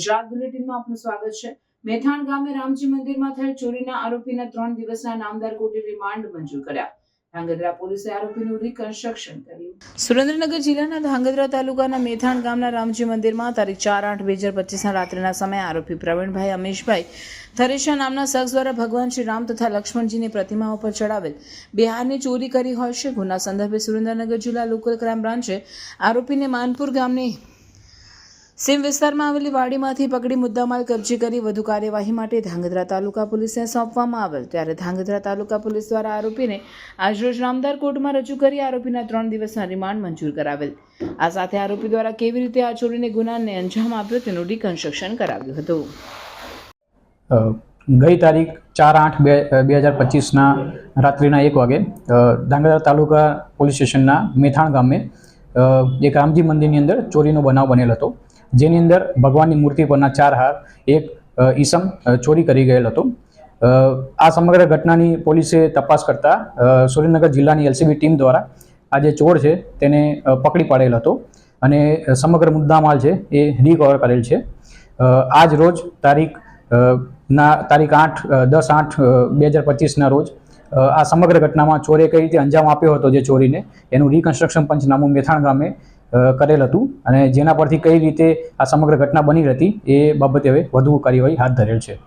ગુજરાત બુલેટિનમાં આપનું સ્વાગત છે. મેથાણ ગામે રામજી મંદિરમાં થયેલ ચોરીના આરોપીના ત્રણ દિવસના નામદાર કોર્ટે રિમાન્ડ મંજૂર કર્યા. ધાંગધ્રા પોલીસે આરોપીનું રિકન્સ્ટ્રક્શન સુરેન્દ્રનગર જિલ્લાના ધાંગધ્રા તાલુકાના મેથાણ ગામના રામજી મંદિરમાં તારીખ ચાર આઠ બે હજાર પચીસના રાત્રિના સમયે આરોપી પ્રવીણભાઈ, અમીશભાઈ, થરેશા નામના શખ્સ દ્વારા ભગવાન શ્રી રામ તથા લક્ષ્મણજીની પ્રતિમાઓ પર ચડાવેલ બિહારની ચોરી કરી હોય છે. ગુના સંદર્ભે સુરેન્દ્રનગર જિલ્લા લોકલ ક્રાઇમ બ્રાન્ચે આરોપીને માનપુર ગામની સીમ વિસ્તારમાં આવેલી વાડીમાંથી પકડી મુદ્દામાલ કબજે કરી વધુ કાર્યવાહી માટે ધાંગધ્રા તાલુકા પોલીસને સોંપવામાં આવેલ. ત્યારે ધાંગધ્રા તાલુકા પોલીસ દ્વારા આરોપીને આજરોજ નામદાર કોર્ટમાં રજૂ કરી આરોપીના ત્રણ દિવસના રિમાન્ડ મંજૂર કરાવેલ. આ સાથે આરોપી દ્વારા કેવી રીતે આ ચોરીને ગુનાને અંજામ આપ્યો તેનું રિકન્સ્ટ્રક્શન કરાવ્યું હતું. ગઈ તારીખ ચાર આઠ બે બે હજાર પચીસના રાત્રિના એક વાગે ધાંગધ્રા તાલુકા પોલીસ સ્ટેશનના મેથાણ ગામે એક રામજી મંદિરની અંદર ચોરીનો બનાવ બનેલ હતો. જેની અંદર ભગવાનની મૂર્તિ પરના ચાર હાર, એક ઈસમ ચોરી કરી ગયેલ હતો. આ સમગ્ર ઘટનાની પોલીસે તપાસ કરતા સુરેન્દ્રનગર જિલ્લાની એલસીબી ટીમ દ્વારા આ જે ચોર છે તેને પકડી પાડેલ હતો અને સમગ્ર મુદ્દામાલ છે એ રિકવર કરેલ છે. આજ રોજ તારીખ ના, તારીખ આઠ દસ આઠ બે હજાર પચીસના રોજ આ સમગ્ર ઘટનામાં ચોરે કઈ રીતે અંજામ આપ્યો હતો જે ચોરીને, એનું રિકન્સ્ટ્રક્શન પંચનામું મેથાણ ગામે કરેલ હતું અને જેના પરથી કઈ રીતે આ સમગ્ર ઘટના બની હતી એ બાબતે હવે વધુ કાર્યવાહી હાથ ધરેલ છે.